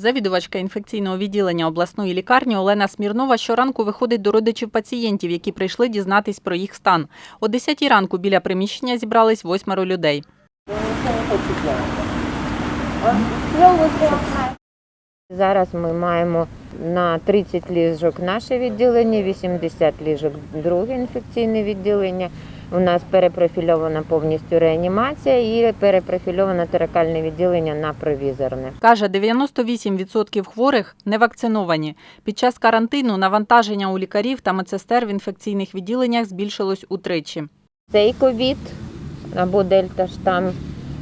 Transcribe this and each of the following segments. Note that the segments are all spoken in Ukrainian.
Завідувачка інфекційного відділення обласної лікарні Олена Смірнова щоранку виходить до родичів пацієнтів, які прийшли дізнатись про їх стан. О 10 ранку біля приміщення зібрались восьмеро людей. Зараз ми маємо на 30 ліжок наше відділення, 80 ліжок друге інфекційне відділення. У нас перепрофільована повністю реанімація і перепрофільоване теракальне відділення на провізорне. Каже, 98% хворих не вакциновані. Під час карантину навантаження у лікарів та медсестер в інфекційних відділеннях збільшилось утричі. Цей ковід або дельта штам.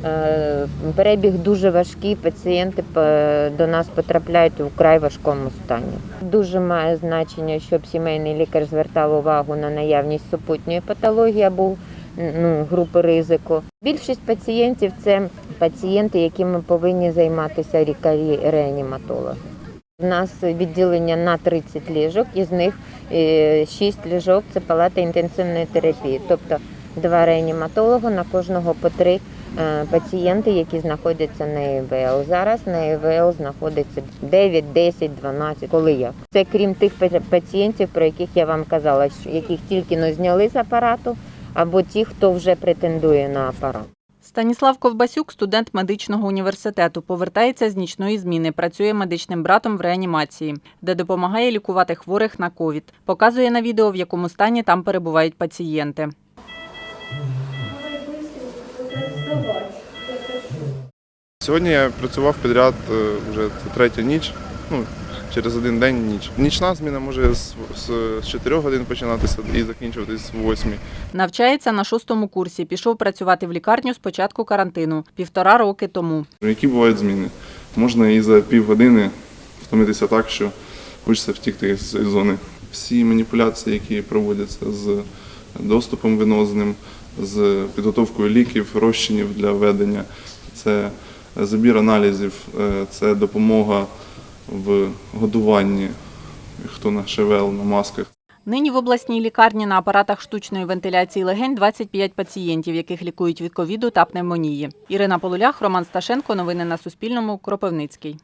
Е, Перебіг дуже важкий. Пацієнти е, до нас потрапляють у вкрай важкому стані. Дуже має значення, щоб сімейний лікар звертав увагу на наявність супутньої патології або ну, групи ризику. Більшість пацієнтів це пацієнти, якими повинні займатися лікарі-реаніматологи. У нас відділення на 30 ліжок, із них 6 ліжок це палата інтенсивної терапії, тобто два реаніматолога на кожного по три е, пацієнти, які знаходяться на ІВЛ. Зараз на ІВЛ знаходиться 9, 10, 12, коли як. Це крім тих пацієнтів, про яких я вам казала, яких тільки но зняли з апарату, або ті, хто вже претендує на апарат. Станіслав Ковбасюк, студент медичного університету, повертається з нічної зміни. Працює медичним братом в реанімації, де допомагає лікувати хворих на ковід. Показує на відео, в якому стані там перебувають пацієнти. Сьогодні я працював підряд е, вже третя ніч. Ну, через один день ніч. Нічна зміна може з, з, з 4 годин починатися і закінчуватись з 8. Навчається на шостому курсі. Пішов працювати в лікарню з початку карантину півтора роки тому. Які бувають зміни? Можна і за півгодини втомитися так, що хочеться втікти з цієї зони. Всі маніпуляції, які проводяться з доступом венозним, з підготовкою ліків, розчинів для ведення, це забір аналізів, е, це допомога в годуванні, хто на ШВЛ, на масках. Нині в обласній лікарні на апаратах штучної вентиляції легень 25 пацієнтів, яких лікують від ковіду та пневмонії. Ірина Полулях, Роман Сташенко. Новини на Суспільному. Кропивницький.